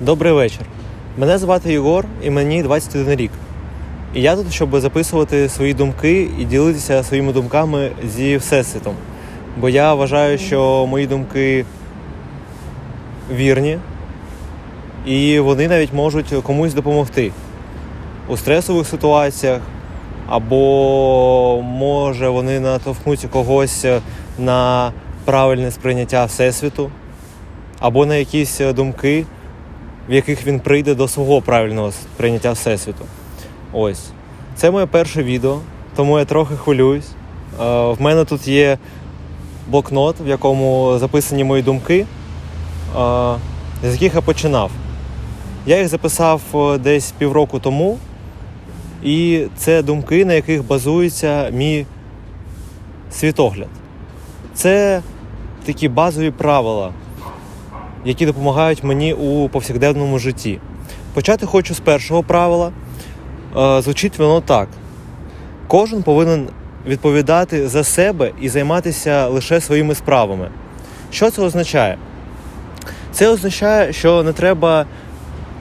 Добрий вечір. Мене звати Єгор і мені 21 рік. І я тут, щоб записувати свої думки і ділитися своїми думками зі Всесвітом. Бо я вважаю, що мої думки вірні, і вони навіть можуть комусь допомогти у стресових ситуаціях, або може вони натовхнуть когось на правильне сприйняття Всесвіту, або на якісь думки, в яких він прийде до свого правильного сприйняття Всесвіту. Ось. Це моє перше відео, тому я трохи хвилююсь. Е, В мене тут є блокнот, в якому записані мої думки, е, з яких я починав. Я їх записав е, десь півроку тому, і це думки, на яких базується мій світогляд. Це такі базові правила, які допомагають мені у повсякденному житті. Почати хочу з першого правила. Е, Звучить воно так: кожен повинен відповідати за себе і займатися лише своїми справами. Що це означає? Це означає, що не треба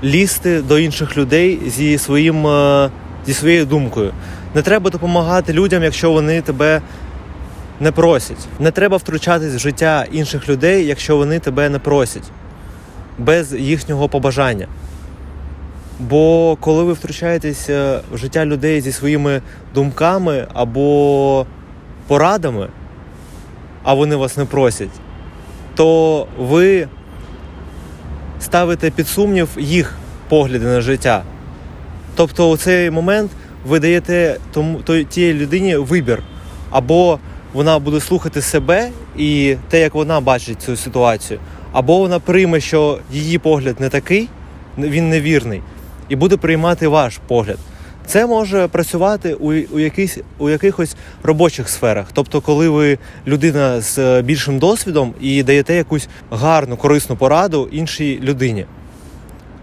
лізти до інших людей зі, своїм, е, зі своєю думкою. Не треба допомагати людям, якщо вони тебе не просять. Не треба втручатись в життя інших людей, якщо вони тебе не просять, без їхнього побажання. Бо коли ви втручаєтеся в життя людей зі своїми думками або порадами, а вони вас не просять, то ви ставите під сумнів їх погляди на життя. Тобто у цей момент ви даєте тому тій людині вибір, або вона буде слухати себе і те, як вона бачить цю ситуацію, або вона прийме, що її погляд не такий, він невірний, і буде приймати ваш погляд. Це може працювати у, у, якийсь, у якихось робочих сферах. Тобто, коли ви людина з е, більшим досвідом і даєте якусь гарну, корисну пораду іншій людині.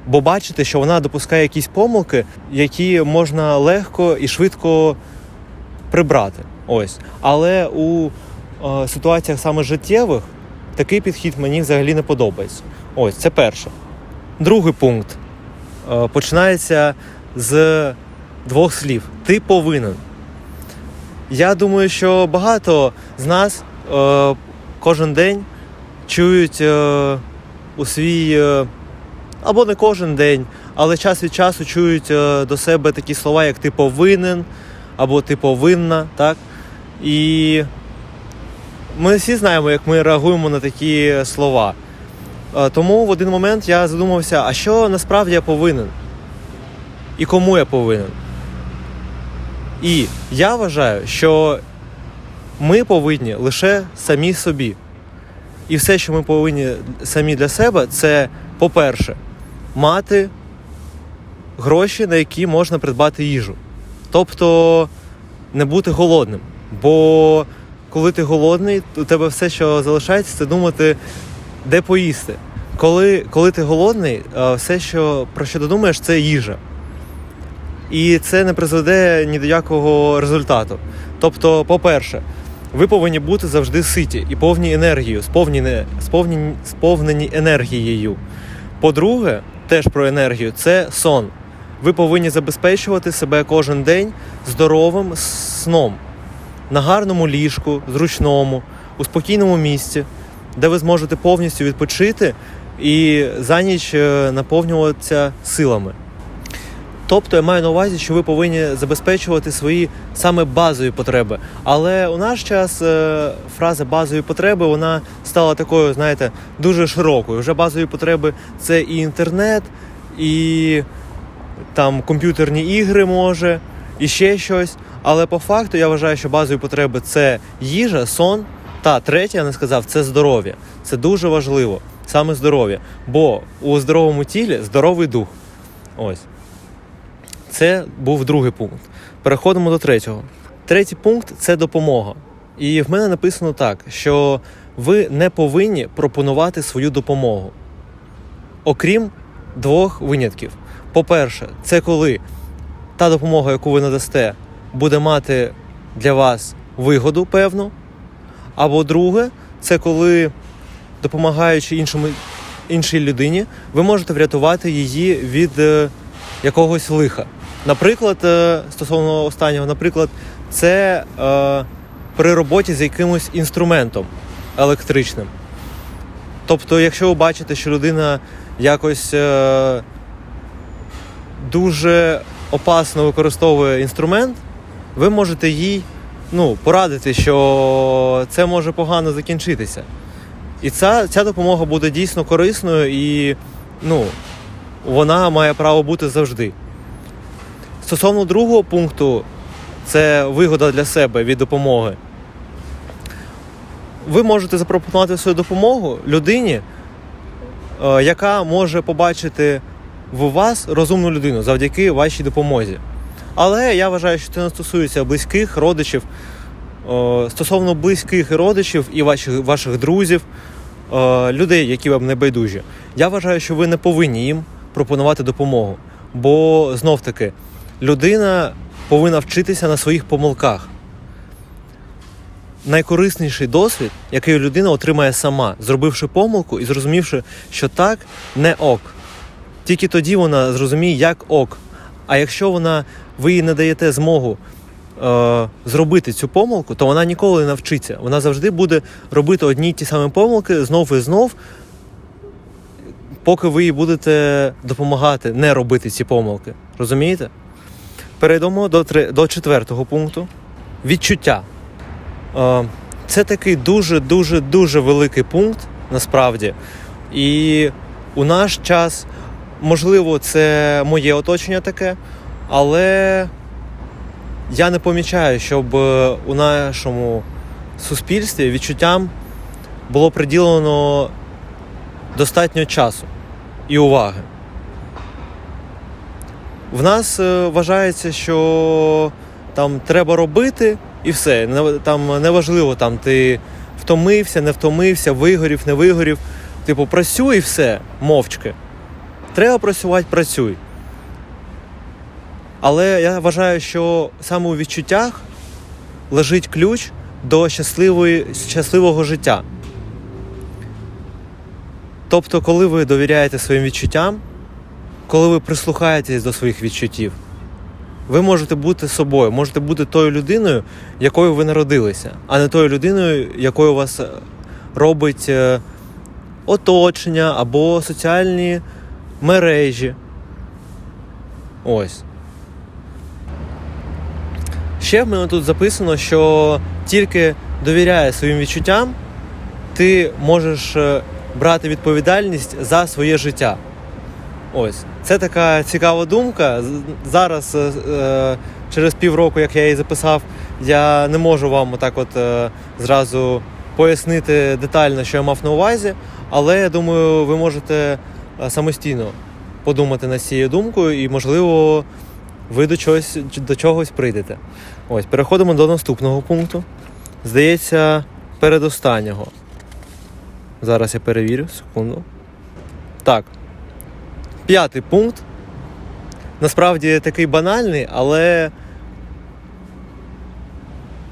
Бо бачите, що вона допускає якісь помилки, які можна легко і швидко прибрати. Ось. Але у е, ситуаціях саме життєвих такий підхід мені взагалі не подобається. Ось це перше. Другий пункт е, починається з двох слів: ти повинен. Я думаю, що багато з нас е, кожен день чують е, у свій. Е, або не кожен день, але час від часу чують е, до себе такі слова, як ти повинен, або ти повинна, так? І ми всі знаємо, як ми реагуємо на такі слова. Е, Тому в один момент я задумався, а що насправді я повинен? І кому я повинен? І я вважаю, що ми повинні лише самі собі. І все, що ми повинні самі для себе, це, по-перше, мати гроші, на які можна придбати їжу. Тобто не бути голодним. Бо коли ти голодний, у тебе все, що залишається, це думати, де поїсти. Коли, коли ти голодний, е, все, що, про що ти думаєш, це їжа. І це не призведе ні до якого результату. Тобто, по-перше, ви повинні бути завжди ситі і повні енергією, сповнені, сповнені, сповнені енергією. По-друге, теж про енергію, це сон. Ви повинні забезпечувати себе кожен день здоровим сном на гарному ліжку, зручному, у спокійному місці, де ви зможете повністю відпочити і за ніч е, наповнюватися силами. Тобто я маю на увазі, що ви повинні забезпечувати свої саме базові потреби. Але у наш час е, фраза базові потреби вона стала такою, знаєте, дуже широкою. Вже базові потреби це і інтернет, і там комп'ютерні ігри може, і ще щось. Але по факту я вважаю, що базові потреби це їжа, сон. Та третє, я не сказав, це здоров'я. Це дуже важливо, саме здоров'я. Бо у здоровому тілі здоровий дух. Ось. Це був другий пункт. Переходимо до третього. Третій пункт це допомога. І в мене написано так, що ви не повинні пропонувати свою допомогу. Окрім двох винятків. По-перше, це коли та допомога, яку ви надасте, буде мати для вас вигоду певну. Або друге, це коли допомагаючи іншому, іншій людині, ви можете врятувати її від е, якогось лиха. Наприклад, е, стосовно останнього, наприклад, це е, при роботі з якимось інструментом електричним. Тобто, якщо ви бачите, що людина якось е, дуже опасно використовує інструмент, ви можете їй ну, порадити, що це може погано закінчитися. І ця, ця допомога буде дійсно корисною і ну, вона має право бути завжди. Стосовно другого пункту, це вигода для себе від допомоги. Ви можете запропонувати свою допомогу людині, е, яка може побачити в вас розумну людину завдяки вашій допомозі. Але я вважаю, що це не стосується близьких родичів. Стосовно близьких родичів і ваших, ваших друзів, людей, які вам не байдужі, я вважаю, що ви не повинні їм пропонувати допомогу. Бо знов таки людина повинна вчитися на своїх помилках. Найкорисніший досвід, який людина отримає сама, зробивши помилку і зрозумівши, що так не ок. Тільки тоді вона зрозуміє, як ок. А якщо вона, ви їй не даєте змогу е, зробити цю помилку, то вона ніколи не навчиться. Вона завжди буде робити одні й ті самі помилки знов і знов, поки ви їй будете допомагати не робити ці помилки. Розумієте? Перейдемо до, три- до четвертого пункту. Відчуття. Е, Це такий дуже дуже дуже великий пункт насправді. І у наш час, можливо, це моє оточення таке, але я не помічаю, щоб е, у нашому суспільстві відчуттям було приділено достатньо часу і уваги. В нас е, вважається, що там треба робити і все. Там неважливо, там ти втомився, не втомився, вигорів, не вигорів. Типу, працюй і все, мовчки. Треба працювати, працюй. Але я вважаю, що саме у відчуттях лежить ключ до щасливої, щасливого життя. Тобто, коли ви довіряєте своїм відчуттям, коли ви прислухаєтесь до своїх відчуттів, ви можете бути собою, можете бути тою людиною, якою ви народилися, а не тою людиною, якою вас е, робить е, оточення або соціальні мережі. Ось. Ще в мене тут записано, що тільки довіряє своїм відчуттям, ти можеш е, брати відповідальність за своє життя. Ось. Це така цікава думка. Зараз, е, е, через півроку, як я її записав, я не можу вам отак от зразу пояснити детально, що я мав на увазі, але я думаю, ви можете самостійно подумати над цією думкою і, можливо, ви до чогось, до чогось прийдете. Ось, переходимо до наступного пункту. Здається, передостаннього. Зараз я перевірю, секунду. Так. П'ятий пункт. Насправді такий банальний, але.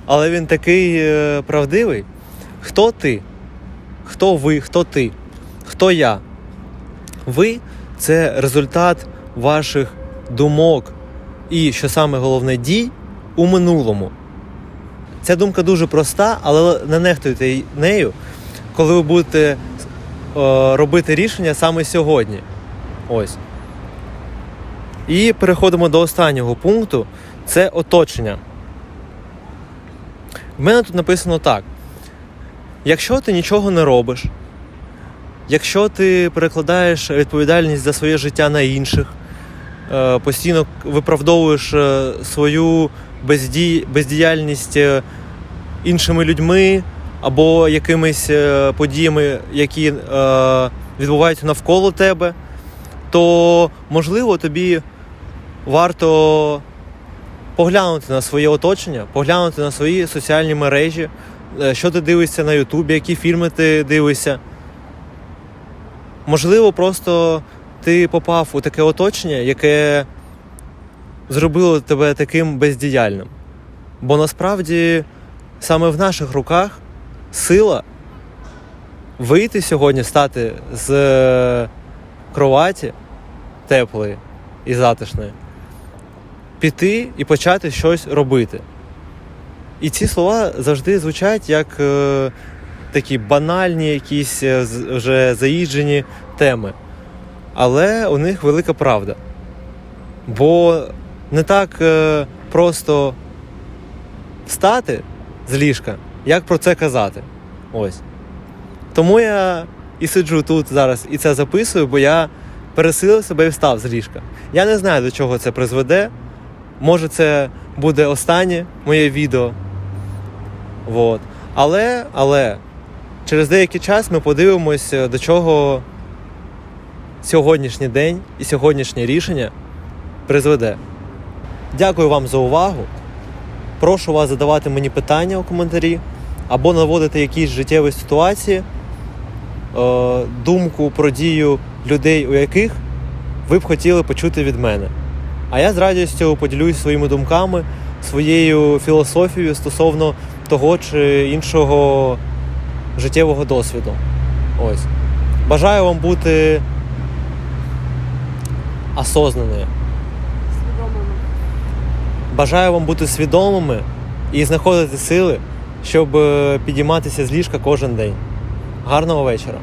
Але він такий е, правдивий. Хто ти? Хто ви? Хто ти? Хто я? Ви це результат ваших думок і, що саме головне, дій у минулому. Ця думка дуже проста, але не нехтуйте нею, коли ви будете е, робити рішення саме сьогодні. Ось. І переходимо до останнього пункту це оточення. В мене тут написано так: якщо ти нічого не робиш, якщо ти перекладаєш відповідальність за своє життя на інших, постійно виправдовуєш е, свою бездій... бездіяльність е, іншими людьми або якимись е, подіями, які е, відбуваються навколо тебе, то можливо тобі варто поглянути на своє оточення, поглянути на свої соціальні мережі, е, що ти дивишся на Ютубі, які фільми ти дивишся. Можливо, просто ти попав у таке оточення, яке зробило тебе таким бездіяльним. Бо насправді саме в наших руках сила вийти сьогодні, стати з е, кроваті теплої і затишної, піти і почати щось робити. І ці слова завжди звучать як е, такі банальні, якісь е, вже заїжджені теми. Але у них велика правда. Бо не так е, просто встати з ліжка, як про це казати. Ось. Тому я і сиджу тут зараз і це записую, бо я пересилив себе і встав з ліжка. Я не знаю, до чого це призведе. Може, це буде останнє моє відео. Вот. Але, але через деякий час ми подивимося, до чого сьогоднішній день і сьогоднішнє рішення призведе. Дякую вам за увагу. Прошу вас задавати мені питання у коментарі або наводити якісь життєві ситуації, е, думку про дію людей, у яких ви б хотіли почути від мене. А я з радістю поділюсь своїми думками, своєю філософією стосовно того чи іншого життєвого досвіду. Ось. Бажаю вам бути осознаною. Свідомими. Бажаю вам бути свідомими і знаходити сили, щоб е, підійматися з ліжка кожен день. Гарного вечора!